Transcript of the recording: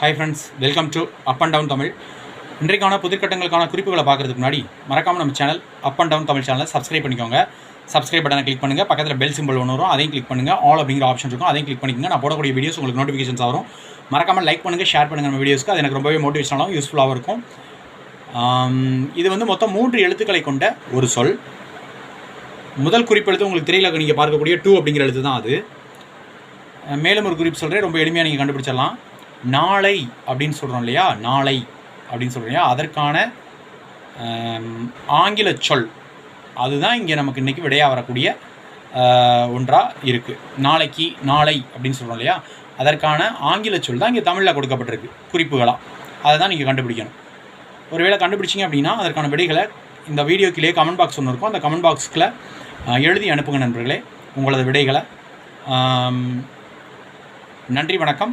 Hi friends welcome to up and down Tamil இன்றைக்கான புதுக்கட்டங்களுக்கான குறிப்புகளை பார்க்குறதுக்கு முன்னாடி மறக்காமல் நம்ம channel up and down Tamil சேனலை சப்ஸ்கிரைப் பண்ணிக்கோங்க. சப்ஸ்கிரைப் பட்டனை கிளிக் பண்ணுங்கள் பக்கத்தில் பெல் சிம்பிள் ஒன்று வரும். அதையும் கிளிக் பண்ணுங்கள் ஆல் அப்படிங்கிற ஆப்ஷன் இருக்கும். அதையும் கிளிக் பண்ணிக்கோங்க. நான் போடக்கூடிய வீடியோஸ் உங்களுக்கு நோட்டிஃபிகேஷன்ஸ் வரும். மறக்காமல் லைக் பண்ணுங்கள் ஷேர் பண்ணுங்கள் நம்ம வீடியோஸ்க்கு அது எனக்கு ரொம்பவே மோட்டிவேஷனாகவும் யூஸ்ஃபுல்லாகவும் இருக்கும். இது வந்து மொத்தம் மூன்று எழுத்துக்களை கொண்ட ஒரு சொல். முதல் குறிப்பெழுத்து உங்களுக்கு தெரியல. நீங்கள் பார்க்கக்கூடிய டூ அப்படிங்கிற எழுத்து தான் அது மேலும் ஒரு குறிப்பு சொல்கிறேன் ரொம்ப எளிமையாக நீங்கள் கண்டுபிடிச்சிடலாம். நாளை அப்படின்னு சொல்கிறோம் இல்லையா? நாளை அப்படின்னு சொல்கிறோம் இல்லையா? அதற்கான ஆங்கில சொல். அதுதான் இங்கே நமக்கு இன்றைக்கி விடையாக வரக்கூடிய ஒன்றாக இருக்குது நாளைக்கு நாளை அப்படின்னு சொல்கிறோம் இல்லையா? அதற்கான ஆங்கில சொல் தான் இங்கே தமிழில் கொடுக்கப்பட்டிருக்கு. குறிப்புகளாக அதை தான் நீங்கள் கண்டுபிடிக்கணும். ஒருவேளை கண்டுபிடிச்சிங்க அப்படின்னா அதற்கான விடைகளை இந்த வீடியோக்கிலே கமெண்ட் பாக்ஸ் ஒன்று இருக்கும். அந்த கமெண்ட் பாக்ஸ்க்குள்ள எழுதி அனுப்புங்க நண்பர்களே. உங்களது விடைகளை. நன்றி வணக்கம்.